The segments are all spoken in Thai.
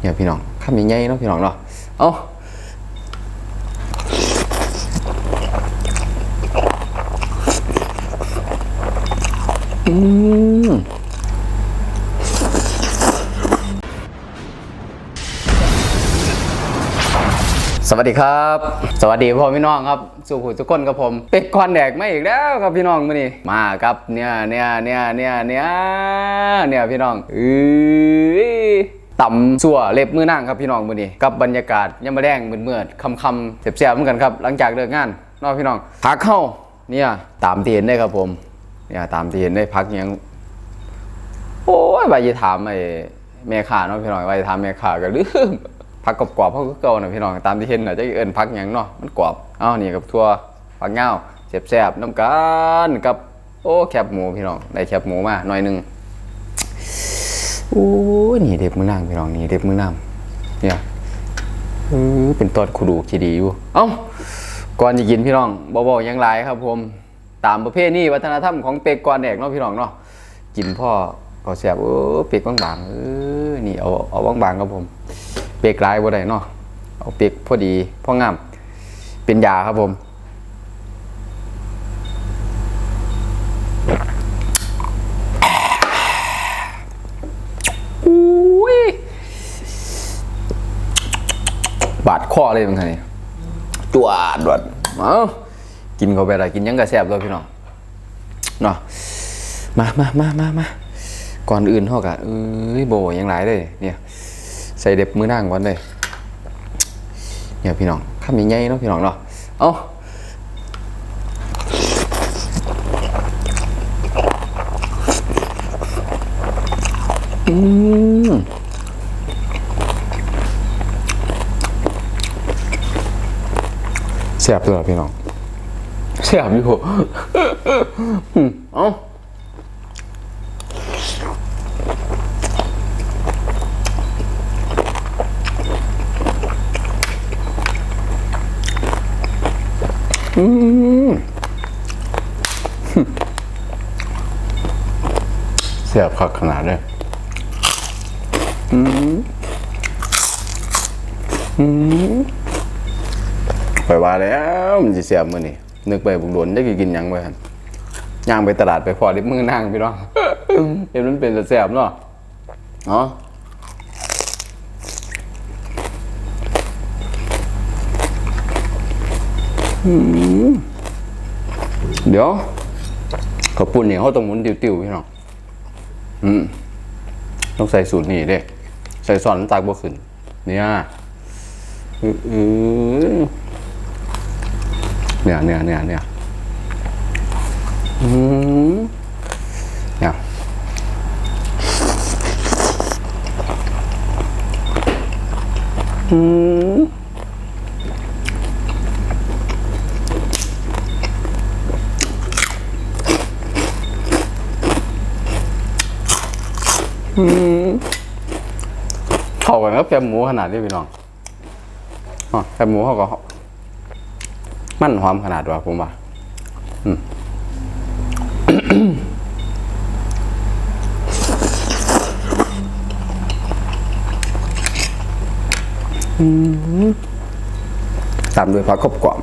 เนี่ยพี่น้องข้ามใหญ่ๆเนาะพี่น้องเนาะเอ้าอืมสวัสดีครับ สวัสดีพ่อพี่น้องครับสุขุทุกคนกับผม เป็กควันแดกไม่อีกแล้วครับพี่น้องมื้อนี้มาครับเนี่ยเนี่ยเนี่ยเนี่ยเนี่ยเนี่ยพี่น้องเอ้ย ต่ำสัวเล็บมือนั่งครับพี่น้องมื้อนี้กับบรรยากาศยามมาแดงมืดมืดๆค่ำๆเสียบๆเหมือนกันครับ หลังจากเลิกงานนอกพี่น้องพักเข้าเนี่ยตามที่เห็นได้ครับผมเนี่ยตามที่เห็นได้พักยังโอ้ยใบจะถามไอ้แม่ข่าเนาะพี่น้องใบจะถามแม่ข่าก็ลืมพักกรอบๆเขาก็เก่านะพี่น้องตามที่เห็นน่ะจะเอิ้นพักยังเนาะมันกรอบอ้านี่กับทั่วผักเงาแซ่บๆน้ำกันกับโอ้แคบหมูพี่น้องได้แคบหมูมาหน่อยหนึง อ้นี่เด็บมือนางพี่น้องนี่เด็บมือนางเนี่ยเออเป็นตอนขุดูขีดีอยู่ เอ้าก่อนจะกินพี่น้องบ่ๆยังหลายครับผมตามประเพณีวัฒนธรรมของเป็กกอนแดกเนาะพี่น้องเนาะกินพ่อก็แซ่บเออเปียกบางๆเออนี่เอาเอาบางๆครับผม เปียกลายบ่ได้เนาะเอาเปียกพอดีพองาม เป็นยาครับผม อุ้ย บาดคอเลยมันไงจวดดวดเอ้ากินเข้าไปอะไรกินหยังกระแซบเลยพี่น้องเนาะมามามามามาก่อนอื่นเท่ากับเอ้ยโบยังหลายเลยเนี่ย ใส่เด็บมือนั่งก่อนเลยเนี่ยพี่น้องข้ามใหญ่ๆเนาะพี่น้องเนาะเอ้าอืม ซ่บเลยพี่น้องแซ่บอยู่อืมเอ้าอืมเสียบคักขนาดเลยอืมอืม ไปว่าแล้วมันจะเสียบมือนี่นึกไปบุกโดนจะกินหยังไปหั่นย่างไปตลาดไปพอดิบมือนั่งพี่น้องเห็นมันเป็นแต่เสียบเนาะเนาะเดี๋ยวข้าปุ้นเนี่ยเขาต้องหมุนติวๆพี่น้องอืมต้องใส่สูตรนี่เด้ใส่ซอนน้ำตาลบ่ขึ้น เนี่ยอือ เนี่ยเนี่ยเนี่ยเนี่ยอืมเนี่ยอืมเข้ากันกับแคบหมูขนาดนี้พี่น้องอ๋อแคบหมูเขาก็ มันหอมขนาดว่าผมว่าอืมอืมตามด้วยผักกบกรอบ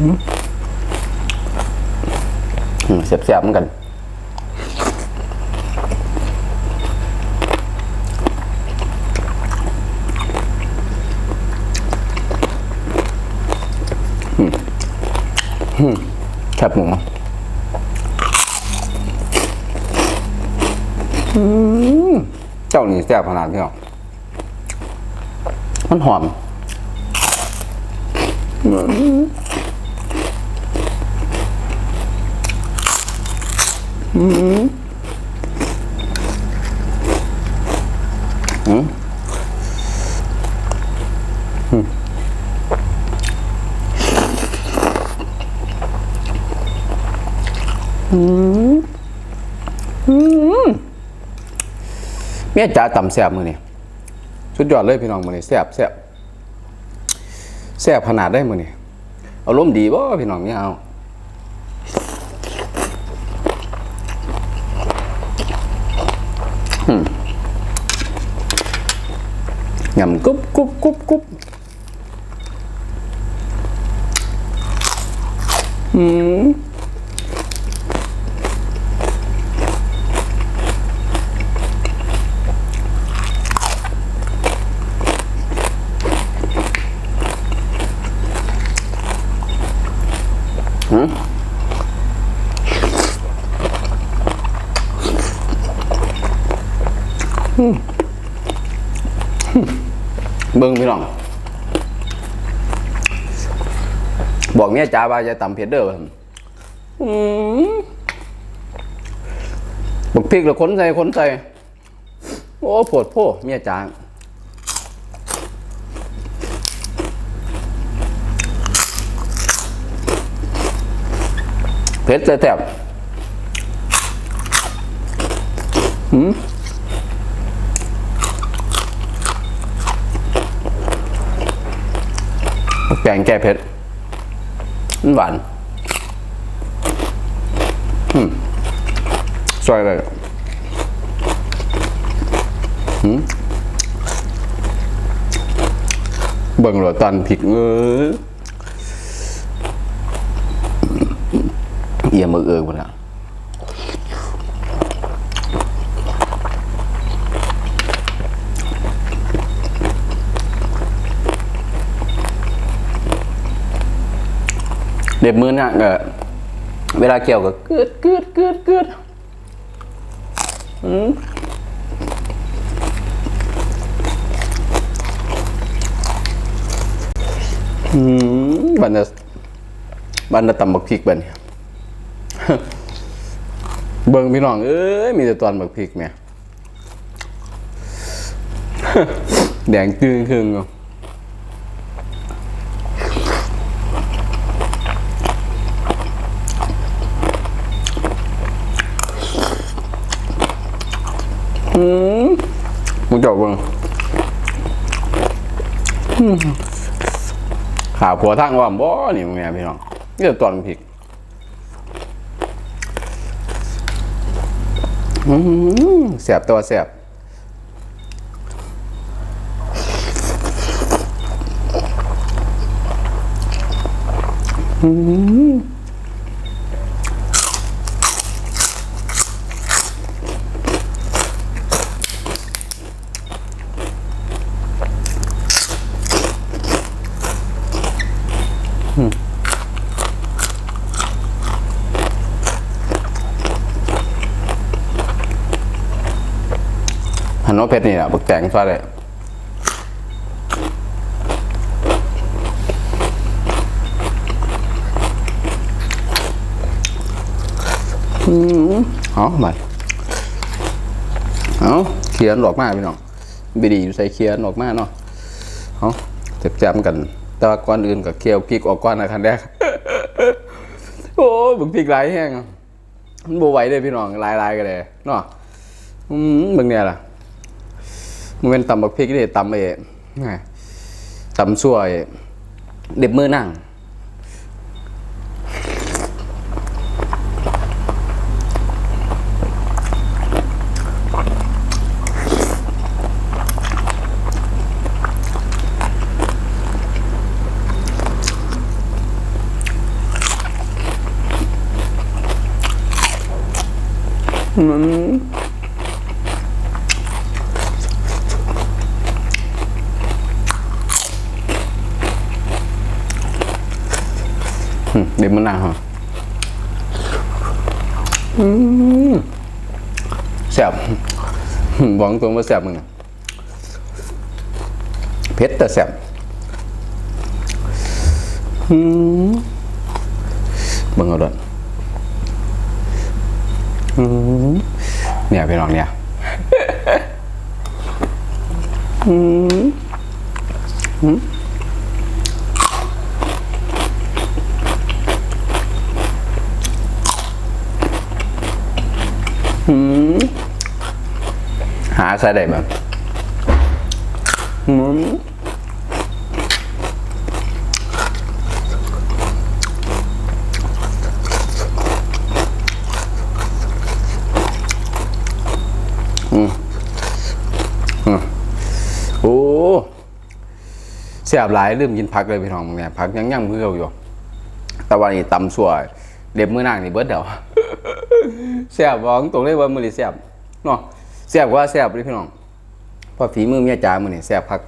อืม เสียบๆเหมือนกันแคบหมูอืมเจ้านี่แซ่บขนาดนี้หรอมันหอม อืมเมียจ๋าต่ำแซ่บมือนี่สุดยอดเลยพี่น้องมือนี่แซ่บแซ่บแซ่บขนาดได้มือนี่อารมณ์ดีบ่พี่น้องเนี่ยเอา อืมยำกุ๊บกุ๊บกุ๊บกุ๊บอืม เบิ่งพี่น้อง บอกเมียจ๋าว่าจะตำเผ็ดเด้อครับอืมบักพริกแล้วคนใส่คนใส่ โอ้ปวดโพเมียจ๋าเผ็ดแซ่บๆหืม แกงแก้เผ็ดมันหวานอืมซอยไปอืมเบิ่งหลดตันผิกเออเอียมือเอิงหมดแล้ว บมือเนี่ยเวลาเกี่ยวก็กึดกึดกึดกึดอืมอืมบันดาบันดาตำบักพริกบัดนเบิ่งพี่น้องเอ้ยมีแต่ตอนบักพริกเนี่ยแดงจึงครึ่งอะ อืมมึงจบเบิ่งอืมขาผัวทางว่าบ่นี่มึงเนี่ยพี่น้องนี่แต่ตอนผิดอืมแสบตัวแสบอืม นว่าเพชรนี่แหละบักแตงซอยเลยอืมเอามาเอาเขียนออกมาพี่น้องบีดีอยู่ใส่เขียนออกมาเนาะเอาเจ็บจำกัน แต่ว่าก่อนอื่นกับเคี่ยวพริกออกก่อนนะคันแรกโอ้บึกพริกหลายแห้งมันบวไหวเลยพี่น้องหลายๆกันเลยเนาะอืมมึงเนี่ยล่ะ มันเป็นตำบักพริกนี่ตำไอ้ไงตำซั่วไอ้เด็บมือนั่งอืม เด็บมือนั่งเหรออืมแซ่บบอกตรงว่าแซ่บมึงเผ็ดแต่แซ่บมเบิ่งเอาด้วยเนี่ยพี่น้องเนี่ยอืมอืม หาใส่ได้แบบอือืออือโอ้เสียบหลายลืมกินพักเลยพี่ทองเนี่ยพักยังยังเพื่ออยู่แต่วันนี้ตำสวยเด็บมือนางนี่เบิดเดี๋ยว แซ่บบอกตรงเลยว่ามือนี่แซ่บเนาะแซ่บกว่าแซ่บเลยพี่น้องเพอฝีมือเมียจ๋ามือนี่แซ่บพัก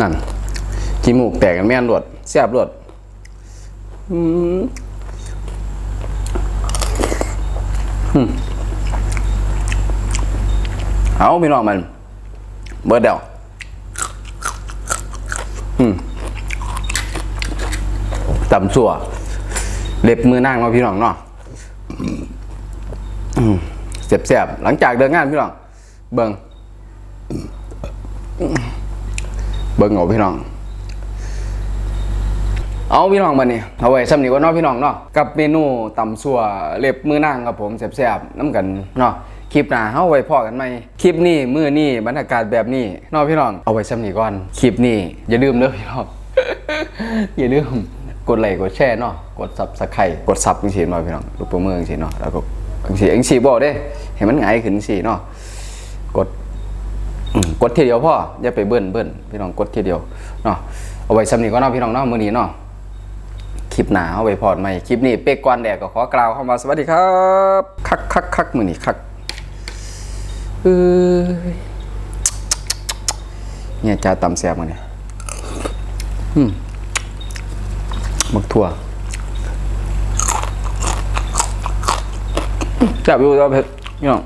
นั่นจมูกแตกกันแม่นรวดแซ่บรวดอืมเอาพี่น้องมัน เบิร์ดเดียวอืมตำสัวเล็บมือนั่งเนาะพี่น้องเนาะอืมเสียบๆหลังจากเดินงานพี่น้อง เบิงเบิงเอาพี่น้อง เอาพี่น้องมาเนี่ยเอาไว้สำนีว่าเนาะพี่น้องเนาะกับเมนูตำสัวเล็บมือนางครับผมแซ่บๆน้ำกันเนาะ คลิปหน้าเฮาไว้พอกันไหมคลิปนี้มื้อนี้บรรยากาศแบบนี้เนาะพี่น้องเอาไว้สำนีก่อนคลิปนี้อย่าลืมเด้อพี่น้องอย่าลืมกดไลค์กดแชร์เนาะกด Subscribe กดซับจังซี่เนาะพี่น้องลูกโปรมือจังซี่เนาะแล้วก็จังซี่จังซี่บ่เด้ให้มันง่ายขึ้นจังซี่เนาะกดกดทีเดียวพ่ออย่าไปเบิ้นเบิ้นพี่น้องกดทีเดียวเนาะเอาไว้สำนีก่อนเนาะพี่น้องเนาะมื้อนี้เนาะคลิปหนาเอาไว้พอดใหม่ คลิปนี้เป๊กกวนแดกก็ขอกล่าวเข้ามาสวัสดีครับ คักคักคักมือนี่คัก เอ้ยเนี่ยจ้าตำแซ่บมาเนี่ยอืมบักถั่วแซ่บอยู่แล้วเผ็ดพี่น้อง